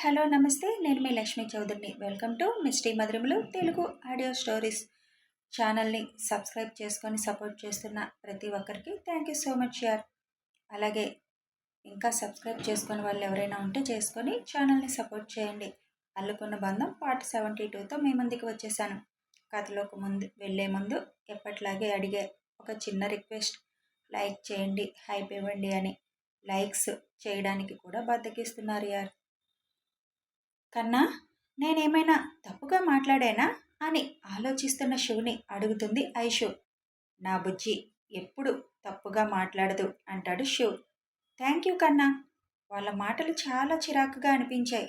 Hello నమస్తే. నేను మీ లక్ష్మీ చౌదరిని. వెల్కమ్ టు మిస్టీ మధురములు తెలుగు ఆడియో స్టోరీస్ ఛానల్ని సబ్స్క్రైబ్ చేసుకొని సపోర్ట్ చేస్తున్న ప్రతి ఒక్కరికి థ్యాంక్ యూ సో మచ్ యార్. అలాగే ఇంకా సబ్స్క్రైబ్ చేసుకుని వాళ్ళు ఎవరైనా ఉంటే చేసుకొని ఛానల్ని సపోర్ట్ చేయండి. అల్లుకున్న బంధం పార్ట్ సెవెంటీ టూతో మీ ముందుకు వచ్చేసాను. కథలోకి ముందు వెళ్ళే ముందు ఎప్పట్లాగే అడిగే ఒక చిన్న రిక్వెస్ట్. లైక్ చేయండి హైప్ ఇవ్వండి అని. లైక్స్ చేయడానికి కూడా బద్దకిస్తున్నారు యార్. కన్నా నేనేమైనా తప్పుగా మాట్లాడానా అని ఆలోచిస్తున్న శివుని అడుగుతుంది ఐషు. నా బుజ్జి ఎప్పుడు తప్పుగా మాట్లాడదు అంటాడు శివ్. థ్యాంక్ యూ కన్నా. వాళ్ళ మాటలు చాలా చిరాకుగా అనిపించాయి.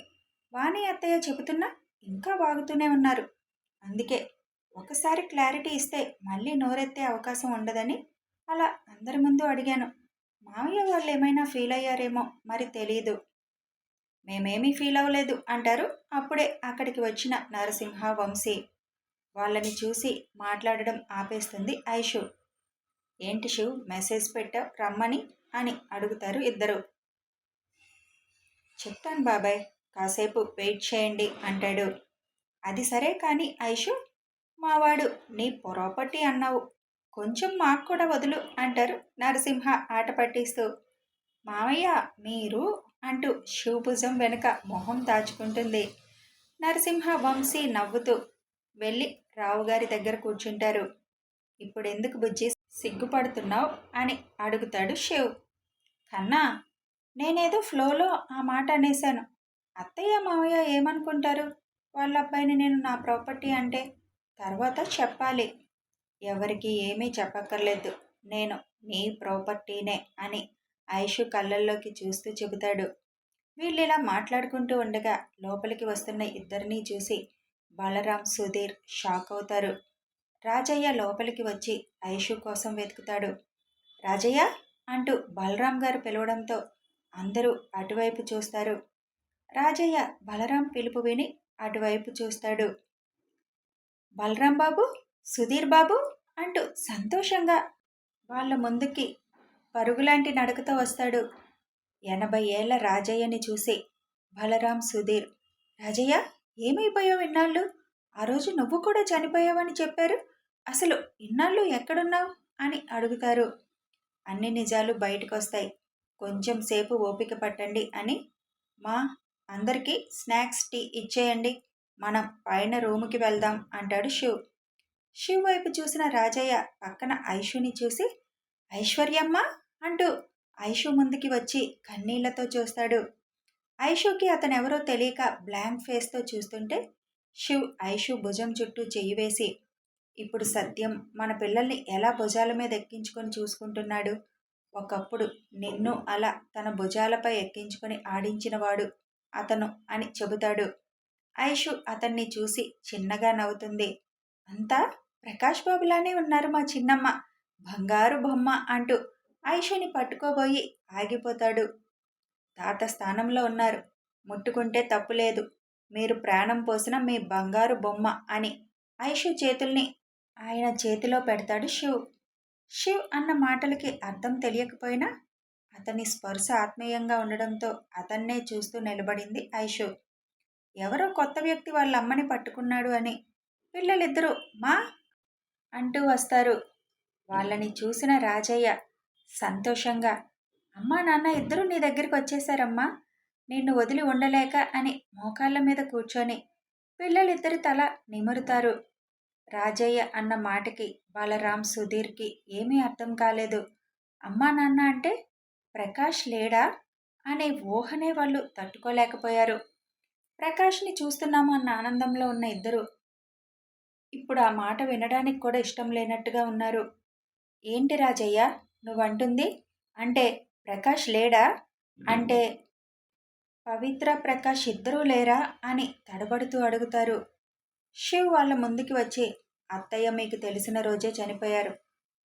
వాణి అత్తయ్య చెబుతున్నా ఇంకా వాగుతూనే ఉన్నారు. అందుకే ఒకసారి క్లారిటీ ఇస్తే మళ్ళీ నోరెత్తే అవకాశం ఉండదని అలా అందరి ముందు అడిగాను. మామయ్య వాళ్ళు ఏమైనా ఫీల్ అయ్యారేమో మరి తెలియదు మేమేమీ ఫీల్ అవ్వలేదు అంటారు. అప్పుడే అక్కడికి వచ్చిన నరసింహ వంశీ వాళ్ళని చూసి మాట్లాడడం ఆపేస్తుంది ఐషు. ఏంటి శివ్ మెసేజ్ పెట్ట రమ్మని అని అడుగుతారు ఇద్దరు. చెప్తాను బాబాయ్ కాసేపు వెయిట్ చేయండి అంటాడు. అది సరే కానీ ఐషు మావాడు నీ ప్రాపర్టీ అన్నావు. కొంచెం మాకు కూడా వదులు అంటారు నరసింహ ఆట పట్టిస్తూ. మామయ్య మీరు అంటూ శివభుజం వెనుక మొహం దాచుకుంటుంది. నరసింహ వంశీ నవ్వుతూ వెళ్ళి రావుగారి దగ్గర కూర్చుంటారు. ఇప్పుడు ఎందుకు బుజ్జి సిగ్గుపడుతున్నావు? అని అడుగుతాడు శివ్. కన్నా నేనేదో ఫ్లోలో ఆ మాట అనేశాను. అత్తయ్య మావయ్య ఏమనుకుంటారు? వాళ్ళ అబ్బాయిని నేను నా ప్రాపర్టీ అంటే తర్వాత చెప్పాలి. ఎవరికి ఏమీ చెప్పక్కర్లేదు. నేను నీ ప్రాపర్టీనే అని ఐషు కళ్ళల్లోకి చూస్తూ చెబుతాడు. వీళ్ళు ఇలా మాట్లాడుకుంటూ ఉండగా లోపలికి వస్తున్న ఇద్దరినీ చూసి బలరాం సుధీర్ షాక్ అవుతారు. రాజయ్య లోపలికి వచ్చి ఐషు కోసం వెతుకుతాడు. రాజయ్య అంటూ బలరాం గారు పిలవడంతో అందరూ అటువైపు చూస్తారు. రాజయ్య బలరాం పిలుపు విని అటువైపు చూస్తాడు. బలరాం బాబు సుధీర్ బాబు అంటూ సంతోషంగా వాళ్ళ ముందుకి పరుగులాంటి నడకతో వస్తాడు. ఎనభై ఏళ్ళ రాజయ్యని చూసి బలరాం సుధీర్ రాజయ్య ఏమైపోయావు ఇన్నాళ్ళు? ఆ రోజు నువ్వు కూడా చనిపోయావని చెప్పారు? అసలు ఇన్నాళ్ళు ఎక్కడున్నావు? అని అడుగుతారు. అన్ని నిజాలు బయటకొస్తాయి. కొంచెం సేపు ఓపిక పట్టండి అని మా అందరికీ స్నాక్స్ టీ ఇచ్చేయండి. మనం పైన రూముకి వెళ్దాం అంటాడు శివ్. శివ్ వైపు చూసిన రాజయ్య పక్కన ఐషుని చూసి ఐశ్వర్యమ్మ అంటూ ఐషు ముందుకి వచ్చి కన్నీళ్ళతో చూస్తాడు. ఐషుకి అతనెవరో తెలియక బ్లాంక్ ఫేస్తో చూస్తుంటే శివ్ ఐషు భుజం చుట్టూ చెయ్యి వేసి ఇప్పుడు సత్యం మన పిల్లల్ని ఎలా భుజాల మీద ఎక్కించుకొని చూసుకుంటున్నాడు? ఒకప్పుడు నిన్ను అలా తన భుజాలపై ఎక్కించుకొని ఆడించినవాడు అతను అని చెబుతాడు. ఐషు అతన్ని చూసి చిన్నగా నవ్వుతుంది. అంతా ప్రకాష్ బాబులానే ఉన్నారు మా చిన్నమ్మ. బంగారు బొమ్మ అంటూ ఐషుని పట్టుకోబోయి ఆగిపోతాడు. తాత స్థానంలో ఉన్నారు. ముట్టుకుంటే తప్పులేదు మీరు ప్రాణం పోసిన మీ బంగారు బొమ్మ అని ఐషు చేతుల్ని ఆయన చేతిలో పెడతాడు శివ్. శివ్ అన్న మాటలకి అర్థం తెలియకపోయినా అతని స్పర్శ ఆత్మీయంగా ఉండడంతో అతన్నే చూస్తూ నిలబడింది ఐషు ఎవరో కొత్త వ్యక్తి వాళ్ళ అమ్మని పట్టుకున్నాడు అని పిల్లలిద్దరూ మా అంటూ వస్తారు. వాళ్ళని చూసిన రాజయ్య సంతోషంగా అమ్మా నాన్న ఇద్దరూ నీ దగ్గరికి వచ్చేసారమ్మా నిన్ను వదిలి ఉండలేక అని మోకాళ్ళ మీద కూర్చొని పిల్లలిద్దరి తల నిమురుతారు. రాజయ్య అన్న మాటకి బలరాం సుధీర్కి ఏమీ అర్థం కాలేదు. అమ్మా నాన్న అంటే ప్రకాష్ లేడా? అనే ఊహనే వాళ్ళు తట్టుకోలేకపోయారు. ప్రకాష్ని చూస్తున్నాము అన్న ఆనందంలో ఉన్న ఇద్దరు ఇప్పుడు ఆ మాట వినడానికి కూడా ఇష్టం లేనట్టుగా ఉన్నారు. ఏంటి రాజయ్య? నువ్వంటుంది? అంటే ప్రకాష్ లేడా? అంటే పవిత్ర ప్రకాష్ ఇద్దరూ లేరా? అని తడబడుతూ అడుగుతారు. శివ్ వాళ్ళ ముందుకి వచ్చి అత్తయ్య మీకు తెలిసిన రోజే చనిపోయారు.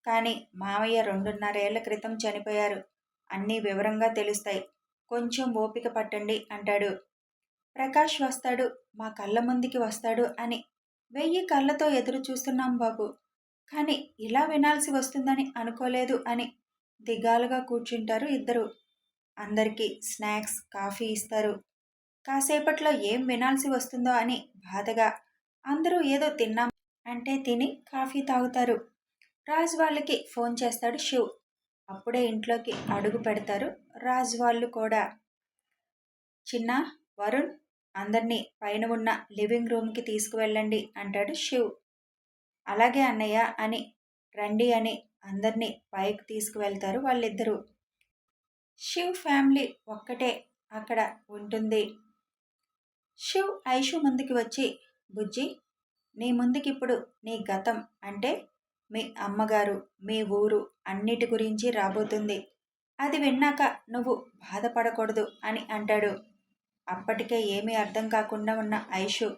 కానీ మావయ్య రెండున్నరేళ్ళ క్రితం చనిపోయారు. అన్నీ వివరంగా తెలుస్తాయి. కొంచెం ఓపిక పట్టండి అంటాడు. ప్రకాష్ వస్తాడు మా కళ్ళ ముందుకి వస్తాడు అని వెయ్యి కళ్ళతో ఎదురు చూస్తున్నాం బాబు. కానీ ఇలా వినాల్సి వస్తుందని అనుకోలేదు అని దిగాలుగా కూర్చుంటారు ఇద్దరు. అందరికీ స్నాక్స్ కాఫీ ఇస్తారు. కాసేపట్లో ఏం వినాల్సి వస్తుందో అని బాధగా అందరూ ఏదో తిన్నాం అంటే తిని కాఫీ తాగుతారు. రాజ్ వాళ్ళకి ఫోన్ చేస్తాడు శివ్. అప్పుడే ఇంట్లోకి అడుగు పెడతారు రాజ్ వాళ్ళు కూడా. చిన్న వరుణ్ అందరినీ పైన ఉన్న లివింగ్ రూమ్కి తీసుకువెళ్ళండి అంటాడు శివ్. అలాగే అన్నయ్య అని రండి అని అందరినీ పైకి తీసుకువెళ్తారు వాళ్ళిద్దరూ. శివ్ ఫ్యామిలీ ఒక్కటే అక్కడ ఉంటుంది. శివ్ ఐషు ముందుకి వచ్చి బుజ్జి నీ ముందుకిప్పుడు నీ గతం అంటే మీ అమ్మగారు మీ ఊరు అన్నిటి గురించి రాబోతుంది. అది విన్నాక నువ్వు బాధపడకూడదు అని అంటాడు. అప్పటికే ఏమీ అర్థం కాకుండా ఉన్న ఐషు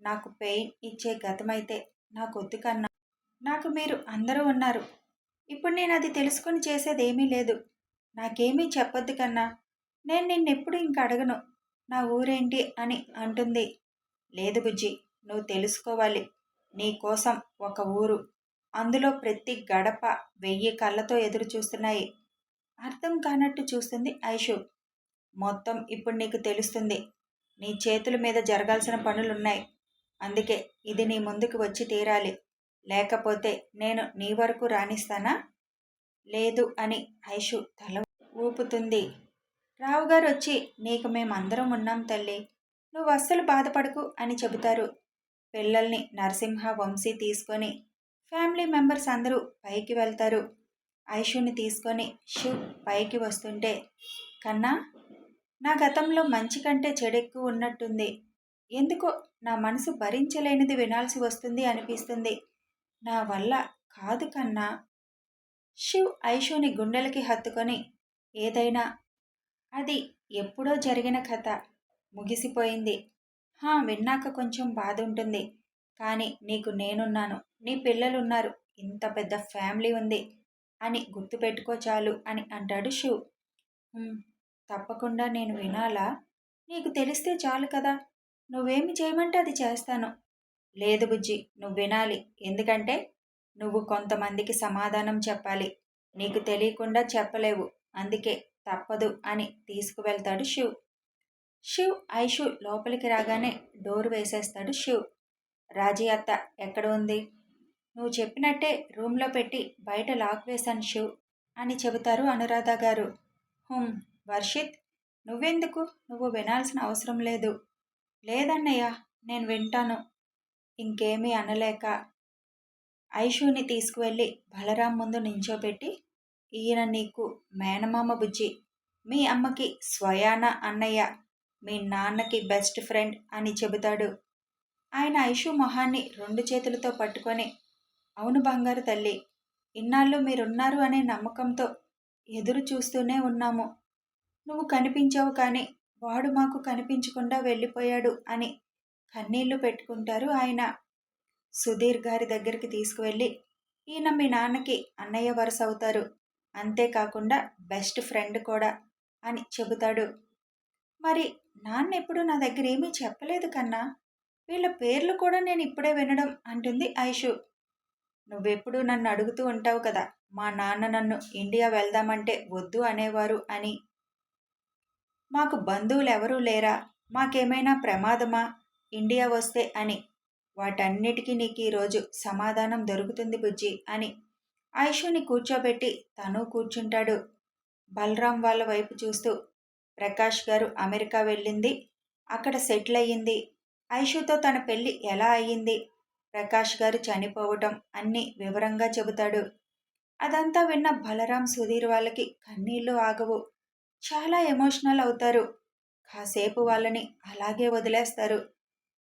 నాకు పెయిన్ ఇచ్చే గతమైతే నాకొద్దు కన్నా. నాకు మీరు అందరూ ఉన్నారు. ఇప్పుడు నేను అది తెలుసుకొని చేసేది ఏమీ లేదు. నాకేమీ చెప్పొద్దు కన్నా. నేను నిన్నెప్పుడు ఇంక అడగను. నా ఊరేంటి అని అంటుంది. లేదు బుజ్జి నువ్వు తెలుసుకోవాలి. నీ కోసం ఒక ఊరు. అందులో ప్రతి గడప వెయ్యి కళ్ళతో ఎదురు చూస్తున్నాయి. అర్థం కానట్టు చూస్తుంది ఐషు. మొత్తం ఇప్పుడు నీకు తెలుస్తుంది. నీ చేతుల మీద జరగాల్సిన పనులున్నాయి. అందుకే ఇది నీ ముందుకు వచ్చి తీరాలి. లేకపోతే నేను నీ వరకు రాణిస్తానా? లేదు అని ఐషు తల ఊపుతుంది. రావుగారు వచ్చి నీకు మేమందరం ఉన్నాం తల్లి. నువ్వు అస్సలు బాధపడకు అని చెబుతారు. పిల్లల్ని నరసింహ వంశీ తీసుకొని ఫ్యామిలీ మెంబర్స్ అందరూ పైకి వెళ్తారు. ఐషుని తీసుకొని శివ్ పైకి వస్తుంటే కన్నా నా గతంలో మంచి కంటే చెడెక్కువ ఉన్నట్టుంది. ఎందుకో నా మనసు భరించలేనిది వినాల్సి వస్తుంది అనిపిస్తుంది. నా వల్ల కాదు కన్నా. శివ్ ఐషుని గుండెలకి హత్తుకొని ఏదైనా అది ఎప్పుడో జరిగిన కథ ముగిసిపోయింది. హా విన్నాక కొంచెం బాధ ఉంటుంది కానీ నీకు నేనున్నాను నీ పిల్లలున్నారు ఇంత పెద్ద ఫ్యామిలీ ఉంది అని గుర్తుపెట్టుకో చాలు అని అంటాడు శివ్. తప్పకుండా నేను వినాలా? నీకు తెలిస్తే చాలు కదా. నువ్వేమి చేయమంటే అది చేస్తాను. లేదు బుజ్జి నువ్వు వినాలి. ఎందుకంటే నువ్వు కొంతమందికి సమాధానం చెప్పాలి. నీకు తెలియకుండా చెప్పలేవు. అందుకే తప్పదు అని తీసుకువెళ్తాడు శివ్. శివ్ ఐషు లోపలికి రాగానే డోర్ వేసేస్తాడు శివ్. రాజీ అత్త ఎక్కడ ఉంది? నువ్వు చెప్పినట్టే రూమ్లో పెట్టి బయట లాక్ వేశాను శివ్ అని చెబుతారు అనురాధ గారు. హుమ్ వర్షిత్ నువ్వెందుకు? నువ్వు వినాల్సిన అవసరం లేదు. లేదన్నయ్య నేను వింటాను. ఇంకేమీ అనలేక ఐషుని తీసుకువెళ్ళి బలరాం ముందు నించోపెట్టి ఈయన నీకు మేనమామ బుజ్జి మీ అమ్మకి స్వయాన అన్నయ్య మీ నాన్నకి బెస్ట్ ఫ్రెండ్ అని చెబుతాడు. ఆయన ఐషు మొహాన్ని రెండు చేతులతో పట్టుకొని అవును బంగారు తల్లి ఇన్నాళ్ళు మీరున్నారు అనే నమ్మకంతో ఎదురు చూస్తూనే ఉన్నాము. నువ్వు కనిపించావు కానీ వాడు మాకు కనిపించకుండా వెళ్ళిపోయాడు అని కన్నీళ్ళు పెట్టుకుంటారు ఆయన. సుధీర్ గారి దగ్గరికి తీసుకువెళ్ళి ఈయన మీ నాన్నకి అన్నయ్య వరుస అవుతారు. అంతేకాకుండా బెస్ట్ ఫ్రెండ్ కూడా అని చెబుతాడు. మరి నాన్న ఎప్పుడు నా దగ్గర ఏమీ చెప్పలేదు కన్నా వీళ్ళ పేర్లు కూడా నేను ఇప్పుడే వినడం అంటుంది ఐషు. నువ్వెప్పుడు నన్ను అడుగుతూ ఉంటావు కదా మా నాన్న నన్ను ఇండియా వెళ్దామంటే వద్దు అనేవారు అని మాకు బంధువులు ఎవరూ లేరా? మాకేమైనా ప్రమాదమా? ఇండియా వస్తే అని. వాటన్నిటికీ నీకు ఈరోజు సమాధానం దొరుకుతుంది బుజ్జి అని. ఐషుని కూర్చోబెట్టి తను కూర్చుంటాడు. బలరాం వాళ్ళ వైపు చూస్తూ ప్రకాష్ గారు అమెరికా వెళ్ళింది. అక్కడ సెటిల్ అయ్యింది ఐషుతో తన పెళ్ళి ఎలా అయ్యింది? ప్రకాష్ గారు చనిపోవటం అన్నీ వివరంగా చెబుతాడు. అదంతా విన్న బలరాం సుధీర్ వాళ్ళకి కన్నీళ్ళు ఆగవు. చాలా ఎమోషనల్ అవుతారు. కాసేపు వాళ్ళని అలాగే వదిలేస్తారు.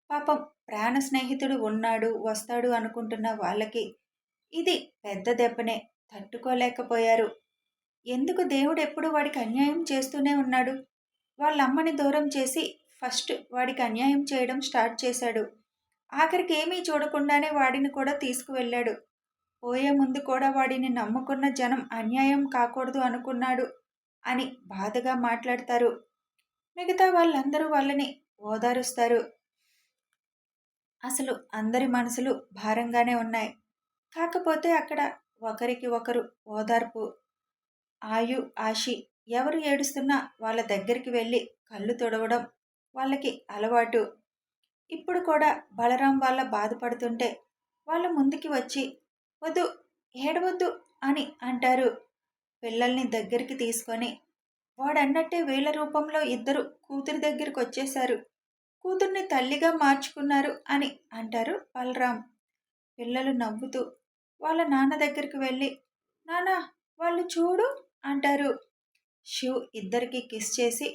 పాపం ప్రాణ స్నేహితుడు ఉన్నాడు వస్తాడు అనుకుంటున్న వాళ్ళకి ఇది పెద్ద దెబ్బనే. తట్టుకోలేకపోయారు. ఎందుకు దేవుడు ఎప్పుడు వాడికి అన్యాయం చేస్తూనే ఉన్నాడు? వాళ్ళ అమ్మని దూరం చేసి ఫస్ట్ వాడికి అన్యాయం చేయడం స్టార్ట్ చేశాడు. ఆఖరికి ఏమీ చూడకుండానే వాడిని కూడా తీసుకువెళ్ళాడు. పోయే ముందు కూడా వాడిని నమ్ముకున్న జనం అన్యాయం కాకూడదు అనుకున్నాడు. అని బాధగా మాట్లాడతారు. మిగతా వాళ్ళందరూ వాళ్ళని ఓదారుస్తారు. అసలు అందరి మనసులు భారంగానే ఉన్నాయి. కాకపోతే అక్కడ ఒకరికి ఒకరు ఓదార్పు ఆయు ఆశి ఎవరు ఏడుస్తున్నా వాళ్ళ దగ్గరికి వెళ్ళి కళ్ళు తొడవడం వాళ్ళకి అలవాటు. ఇప్పుడు కూడా బలరాం వాళ్ళ బాధపడుతుంటే వాళ్ళ ముందుకి వచ్చి వద్దు ఏడవద్దు అని అంటారు. పిల్లల్ని దగ్గరికి తీసుకొని వాడన్నట్టే వేల రూపంలో ఇద్దరు కూతురి దగ్గరికి వచ్చేశారు. కూతుర్ని తల్లిగా మార్చుకున్నారు అని అంటారు బలరాం. పిల్లలు నవ్వుతూ వాళ్ళ నాన్న దగ్గరికి వెళ్ళి నాన్న వాళ్ళు చూడు అంటారు. శివ్ ఇద్దరికి కిస్ చేసి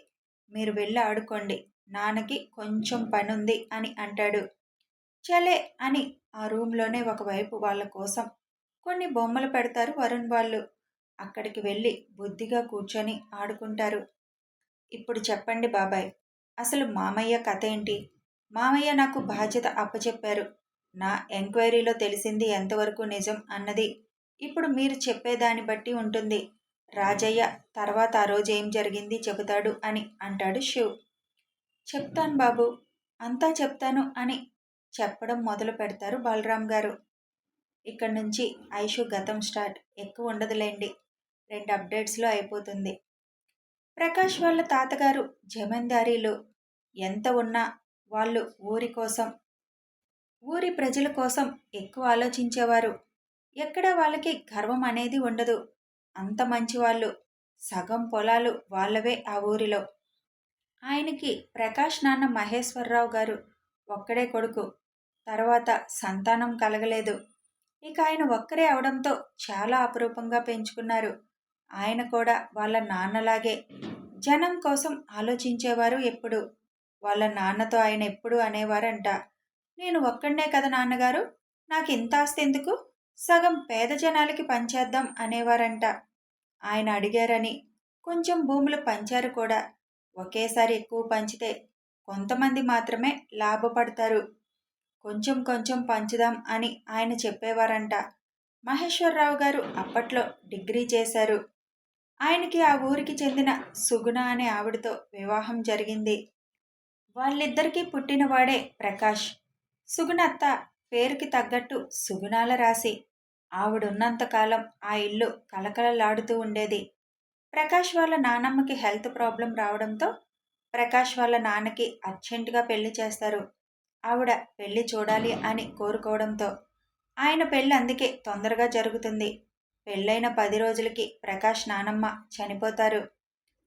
మీరు వెళ్ళి ఆడుకోండి నాన్నకి కొంచెం పనుంది అని అంటాడు. చలే అని ఆ రూమ్లోనే ఒకవైపు వాళ్ళ కోసం కొన్ని బొమ్మలు పెడతారు వరుణ్ వాళ్ళు. అక్కడికి వెళ్ళి బుద్ధిగా కూర్చొని ఆడుకుంటారు. ఇప్పుడు చెప్పండి బాబాయ్ అసలు మామయ్య కథ ఏంటి? మామయ్య నాకు బాధ్యత అప్పచెప్పారు. నా ఎంక్వైరీలో తెలిసింది ఎంతవరకు నిజం అన్నది ఇప్పుడు మీరు చెప్పేదాన్ని బట్టి ఉంటుంది. రాజయ్య తర్వాత ఆ రోజు ఏం జరిగింది చెబుతాడు అని అంటాడు శివ్. చెప్తాను బాబు అంతా చెప్తాను అని చెప్పడం మొదలు పెడతారు బలరాం గారు. ఇక్కడ నుంచి ఐషు గతం స్టార్ట్ ఎక్కువ ఉండదులేండి. రెండు అప్డేట్స్లో అయిపోతుంది. ప్రకాష్ వాళ్ళ తాతగారు జమీందారీలు ఎంత ఉన్నా వాళ్ళు ఊరి కోసం ఊరి ప్రజల కోసం ఎక్కువ ఆలోచించేవారు. ఎక్కడ వాళ్ళకి గర్వం అనేది ఉండదు. అంత మంచివాళ్ళు సగం పొలాలు వాళ్ళవే ఆ ఊరిలో. ఆయనకి ప్రకాష్ నాన్న మహేశ్వరరావు గారు ఒక్కడే కొడుకు. తర్వాత సంతానం కలగలేదు. ఇక ఆయన ఒక్కరే అవడంతో చాలా అపురూపంగా పెంచుకున్నారు. ఆయన కూడా వాళ్ళ నాన్నలాగే జనం కోసం ఆలోచించేవారు ఎప్పుడు? వాళ్ళ నాన్నతో ఆయన ఎప్పుడు అనేవారంట. నేను ఒక్కడనే కదా నాన్నగారు? నాకు ఇంత ఆస్తి ఎందుకు? సగం పేద జనాలకి పంచేద్దాం అనేవారంట. ఆయన అడిగారని కొంచెం భూములు పంచారు కూడా. ఒకేసారి ఎక్కువ పంచితే కొంతమంది మాత్రమే లాభపడతారు. కొంచెం కొంచెం పంచుదాం అని ఆయన చెప్పేవారంట. మహేశ్వరరావు గారు అప్పట్లో డిగ్రీ చేశారు. ఆయనకి ఆ ఊరికి చెందిన సుగుణ అనే ఆవిడతో వివాహం జరిగింది. వాళ్ళిద్దరికీ పుట్టినవాడే ప్రకాష్. సుగుణత్త పేరుకి తగ్గట్టు సుగుణాల రాసి ఆవిడున్నంతకాలం ఆ ఇల్లు కలకలలాడుతూ ఉండేది. ప్రకాష్ వాళ్ళ నానమ్మకి హెల్త్ ప్రాబ్లం రావడంతో ప్రకాష్ వాళ్ళ నాన్నకి అర్జెంటుగా పెళ్ళి చేస్తారు. ఆవిడ పెళ్ళి చూడాలి అని కోరుకోవడంతో. ఆయన పెళ్ళి అందుకే తొందరగా జరుగుతుంది. పెళ్ళైన పది రోజులకి ప్రకాష్ నానమ్మ చనిపోతారు.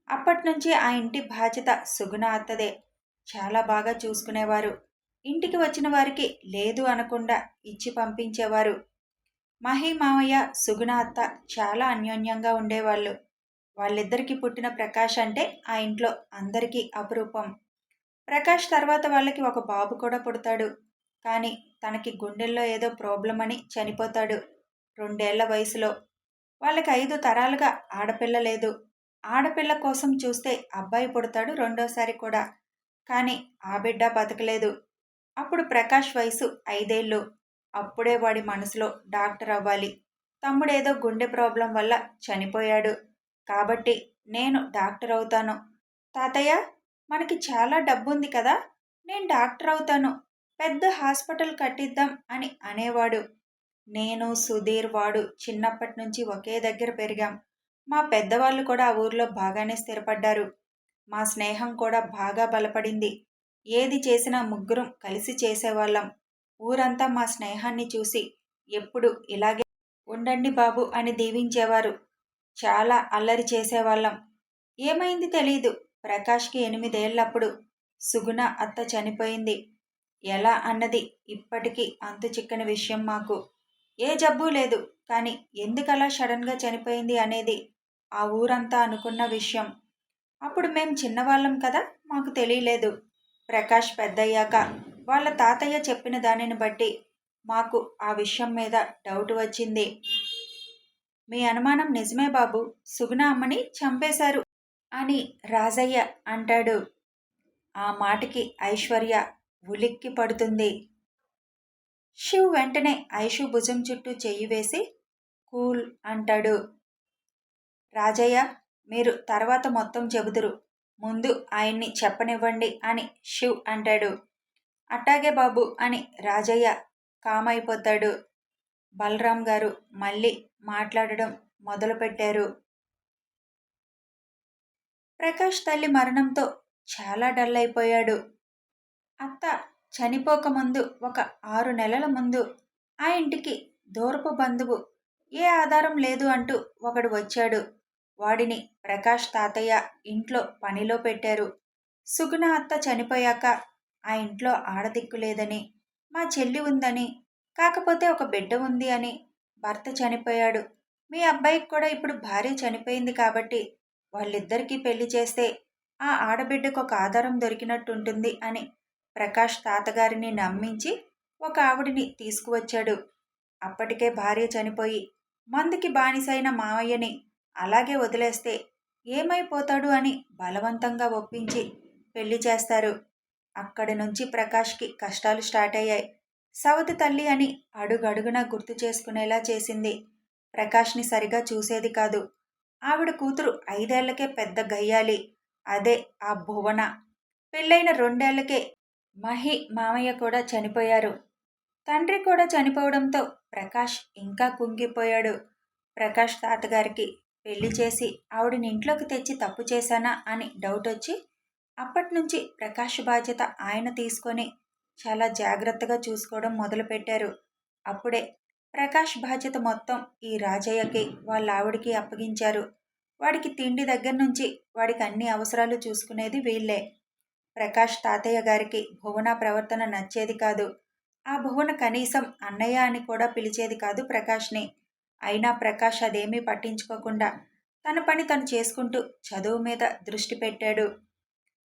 అప్పటి నుంచి ఆ ఇంటి బాధ్యత సుగుణ అత్తదే. చాలా బాగా చూసుకునేవారు. ఇంటికి వచ్చిన వారికి లేదు అనకుండా ఇచ్చి పంపించేవారు. మహి మామయ్య సుగుణ అత్త చాలా అన్యోన్యంగా ఉండేవాళ్ళు. వాళ్ళిద్దరికీ పుట్టిన ప్రకాష్ అంటే ఆ ఇంట్లో అందరికీ అపురూపం. ప్రకాష్ తర్వాత వాళ్ళకి ఒక బాబు కూడా పుడతాడు. కానీ తనకి గుండెల్లో ఏదో ప్రాబ్లం అని చనిపోతాడు. రెండేళ్ళ వయసులో. వాళ్ళకి ఐదు తరాలుగా ఆడపిల్ల లేదు ఆడపిల్ల కోసం చూస్తే అబ్బాయి పుడతాడు రెండోసారి కూడా. కానీ ఆ బిడ్డ బతకలేదు. అప్పుడు ప్రకాష్ వయసు ఐదేళ్ళు. అప్పుడే వాడి మనసులో డాక్టర్ అవ్వాలి. తమ్ముడేదో గుండె ప్రాబ్లం వల్ల చనిపోయాడు. కాబట్టి నేను డాక్టర్ అవుతాను. తాతయ్య మనకి చాలా డబ్బు ఉంది కదా. నేను డాక్టర్ అవుతాను. పెద్ద హాస్పిటల్ కట్టిద్దాం అని అనేవాడు. నేను సుధీర్ వాడు చిన్నప్పటి నుంచి ఒకే దగ్గర పెరిగాం. మా పెద్దవాళ్ళు కూడా ఆ ఊర్లో బాగానే స్థిరపడ్డారు. మా స్నేహం కూడా బాగా బలపడింది. ఏది చేసినా ముగ్గురం కలిసి చేసేవాళ్ళం. ఊరంతా మా స్నేహాన్ని చూసి ఎప్పుడు ఇలాగే ఉండండి బాబు అని దీవించేవారు. చాలా అల్లరి చేసేవాళ్ళం. ఏమైంది తెలీదు. ప్రకాష్కి ఎనిమిదేళ్ళప్పుడు సుగుణ అత్త చనిపోయింది. ఎలా అన్నది ఇప్పటికీ అంతు చిక్కని విషయం మాకు. ఏ జబ్బు లేదు. కానీ ఎందుకలా సడన్గా చనిపోయింది అనేది ఆ ఊరంతా అనుకున్న విషయం. అప్పుడు మేం చిన్నవాళ్ళం కదా మాకు తెలియలేదు. ప్రకాష్ పెద్దయ్యాక వాళ్ళ తాతయ్య చెప్పిన దానిని బట్టి మాకు ఆ విషయం మీద డౌట్ వచ్చింది. మీ అనుమానం నిజమే బాబు సుగుణ అమ్మని చంపేశారు అని రాజయ్య అంటాడు. ఆ మాటకి ఐశ్వర్య ఉలిక్కి పడుతుంది. శివ్ వెంటనే ఐషు భుజం చుట్టూ చెయ్యి వేసి కూల్ అంటాడు. రాజయ్య మీరు తర్వాత మొత్తం చెబుదురు. ముందు ఆయన్ని చెప్పనివ్వండి అని శివ్ అంటాడు. అట్టాగే బాబు అని రాజయ్య కామైపోతాడు. బలరాం గారు మళ్ళీ మాట్లాడడం మొదలుపెట్టారు. ప్రకాష్ తల్లి మరణంతో చాలా డల్ అయిపోయాడు. అత్త చనిపోకముందు ఒక ఆరు నెలల ముందు ఆ ఇంటికి దూరపు బంధువు ఏ ఆధారం లేదు అంటూ ఒకడు వచ్చాడు. వాడిని ప్రకాష్ తాతయ్య ఇంట్లో పనిలో పెట్టారు. సుగుణ అత్త చనిపోయాక ఆ ఇంట్లో ఆడదిక్కు లేదని మా చెల్లి ఉందని కాకపోతే ఒక బిడ్డ ఉంది అని భర్త చనిపోయాడు. మీ అబ్బాయికి కూడా ఇప్పుడు భార్య చనిపోయింది కాబట్టి వాళ్ళిద్దరికీ పెళ్ళి చేస్తే ఆ ఆడబిడ్డకు ఒక ఆధారం దొరికినట్టుంటుంది అని ప్రకాష్ తాతగారిని నమ్మించి ఒక ఆవిడిని తీసుకువచ్చాడు. అప్పటికే భార్య చనిపోయి మందుకి బానిసైన మావయ్యని అలాగే వదిలేస్తే ఏమైపోతాడు అని బలవంతంగా ఒప్పించి పెళ్ళి చేస్తారు. అక్కడి నుంచి ప్రకాష్కి కష్టాలు స్టార్ట్ అయ్యాయి. సవతి తల్లి అని అడుగడుగునా గుర్తు చేసుకునేలా చేసింది. ప్రకాష్ని సరిగా చూసేది కాదు. ఆవిడ కూతురు ఐదేళ్ళకే పెద్ద గయ్యాలి. అదే ఆ భువన. పెళ్ళైన రెండేళ్ళకే మహి మామయ్య కూడా చనిపోయారు. తండ్రి కూడా చనిపోవడంతో ప్రకాష్ ఇంకా కుంగిపోయాడు. ప్రకాష్ తాతగారికి పెళ్ళి చేసి ఆవిడని ఇంట్లోకి తెచ్చి తప్పు చేశానా అని డౌట్ వచ్చి అప్పటి నుంచి ప్రకాష్ బాధ్యత ఆయన తీసుకొని చాలా జాగ్రత్తగా చూసుకోవడం మొదలుపెట్టారు. అప్పుడే ప్రకాష్ బాధ్యత మొత్తం ఈ రాజయ్యకి వాళ్ళ ఆవిడికి అప్పగించారు. వాడికి తిండి దగ్గర నుంచి వాడికి అన్ని అవసరాలు చూసుకునేది వీళ్ళే. ప్రకాష్ తాతయ్య గారికి భువన ప్రవర్తన నచ్చేది కాదు. ఆ భువన కనీసం అన్నయ్య అని కూడా పిలిచేది కాదు ప్రకాష్ని. అయినా ప్రకాష్ అదేమీ పట్టించుకోకుండా తన పని తను చేసుకుంటూ చదువు మీద దృష్టి పెట్టాడు.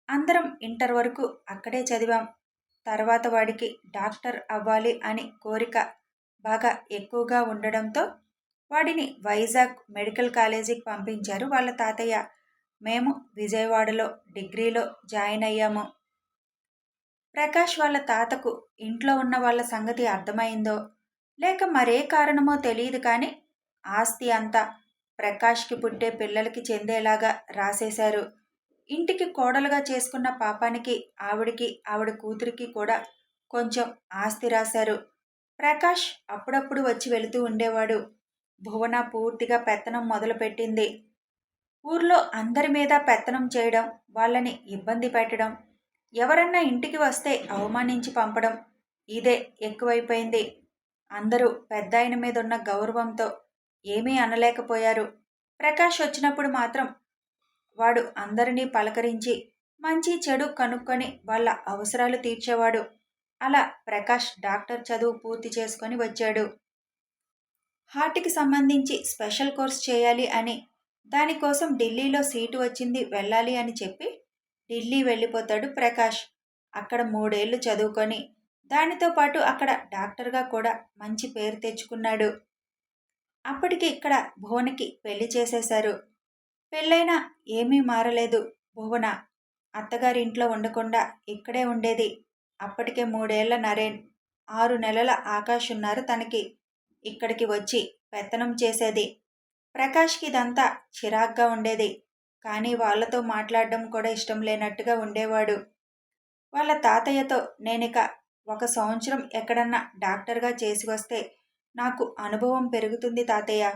అందరం ఇంటర్ వరకు అక్కడే చదివాం. తర్వాత వాడికి డాక్టర్ అవ్వాలి అని కోరిక బాగా ఎక్కువగా ఉండడంతో వాడిని వైజాగ్ మెడికల్ కాలేజీకి పంపించారు వాళ్ళ తాతయ్య. మేము విజయవాడలో డిగ్రీలో జాయిన్ అయ్యాము. ప్రకాష్ వాళ్ళ తాతకు ఇంట్లో ఉన్న వాళ్ళ సంగతి అర్థమైందో లేక మరే కారణమో తెలియదు కానీ ఆస్తి అంతా ప్రకాష్కి పుట్టే పిల్లలకి చెందేలాగా రాసేశారు. ఇంటికి కోడలుగా చేసుకున్న పాపానికి ఆవిడికి ఆవిడ కూతురికి కూడా కొంచెం ఆస్తి రాశారు. ప్రకాష్ అప్పుడప్పుడు వచ్చి వెళుతూ ఉండేవాడు. భువన పూర్తిగా పెత్తనం మొదలుపెట్టింది. ఊర్లో అందరి మీద పెత్తనం చేయడం వాళ్ళని ఇబ్బంది పెట్టడం ఎవరన్నా ఇంటికి వస్తే అవమానించి పంపడం ఇదే ఎక్కువైపోయింది. అందరూ పెద్ద ఆయన మీద ఉన్న గౌరవంతో ఏమీ అనలేకపోయారు. ప్రకాష్ వచ్చినప్పుడు మాత్రం వాడు అందరినీ పలకరించి మంచి చెడు కనుక్కొని వాళ్ళ అవసరాలు తీర్చేవాడు. అలా ప్రకాష్ డాక్టర్ చదువు పూర్తి చేసుకొని వచ్చాడు. హార్ట్కి సంబంధించి స్పెషల్ కోర్స్ చేయాలి అని దానికోసం ఢిల్లీలో సీటు వచ్చింది వెళ్ళాలి అని చెప్పి ఢిల్లీ వెళ్ళిపోతాడు ప్రకాష్. అక్కడ మూడేళ్ళు చదువుకొని దానితో పాటు అక్కడ డాక్టర్గా కూడా మంచి పేరు తెచ్చుకున్నాడు. అప్పటికి ఇక్కడ భువనకి పెళ్ళి చేసేశారు. పెళ్ళైనా ఏమీ మారలేదు భువన. అత్తగారింట్లో ఉండకుండా ఇక్కడే ఉండేది. అప్పటికే మూడేళ్ళ నరేన్. ఆరు నెలల ఆకాష్ ఉన్నారు తనకి. ఇక్కడికి వచ్చి పెత్తనం చేసేది. ప్రకాష్కి ఇదంతా చిరాగ్గా ఉండేది. కానీ వాళ్ళతో మాట్లాడడం కూడా ఇష్టం లేనట్టుగా ఉండేవాడు. వాళ్ళ తాతయ్యతో నేనిక ఒక సంవత్సరం ఎక్కడన్నా డాక్టర్గా చేసి వస్తే నాకు అనుభవం పెరుగుతుంది తాతయ్య.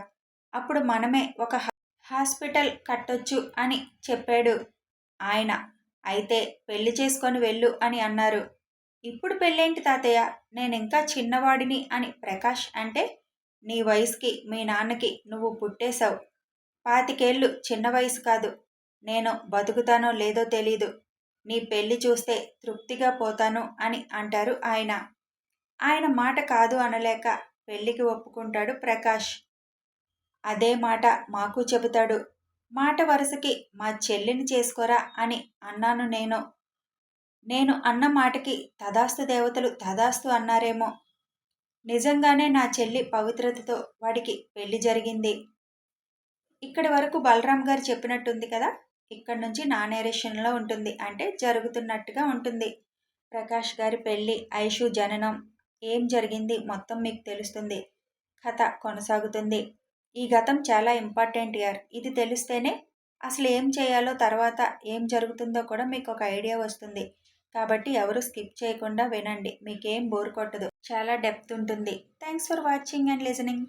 అప్పుడు మనమే ఒక హాస్పిటల్ కట్టొచ్చు అని చెప్పాడు. ఆయన అయితే పెళ్ళి చేసుకొని వెళ్ళు అని అన్నారు. ఇప్పుడు పెళ్ళేంటి తాతయ్య? నేను ఇంకా చిన్నవాడిని అని ప్రకాష్ అంటే నీ వయసుకి మీ నాన్నకి నువ్వు పుట్టేశావు. పాతికేళ్ళు చిన్న వయసు కాదు. నేను బతుకుతానో లేదో తెలీదు. నీ పెళ్ళి చూస్తే తృప్తిగా పోతాను అని అంటారు ఆయన. ఆయన మాట కాదు అనలేక పెళ్ళికి ఒప్పుకుంటాడు ప్రకాష్. అదే మాట మాకు చెబుతాడు. మాట వరుసకి మా చెల్లిని చేసుకోరా అని అన్నాను నేను. నేను అన్న మాటకి తదాస్తు దేవతలు తదాస్తు అన్నారేమో. నిజంగానే నా చెల్లి పవిత్రతతో వాడికి పెళ్ళి జరిగింది. ఇక్కడి వరకు బలరాం గారు చెప్పినట్టుంది కదా? ఇక్కడ నుంచి నా నేరేషన్లో ఉంటుంది. అంటే జరుగుతున్నట్టుగా ఉంటుంది. ప్రకాష్ గారి పెళ్ళి ఐషు జననం ఏం జరిగింది మొత్తం మీకు తెలుస్తుంది. కథ కొనసాగుతుంది. ఈ గతం చాలా ఇంపార్టెంట్ ఇయర్ ఇది తెలిస్తేనే అసలు ఏం చేయాలో తర్వాత ఏం జరుగుతుందో కూడా మీకు ఒక ఐడియా వస్తుంది. కాబట్టి ఎవరు స్కిప్ చేయకుండా వినండి. మీకేం బోర్ కొట్టదు. చాలా డెప్త్ ఉంటుంది. Thanks for watching and listening.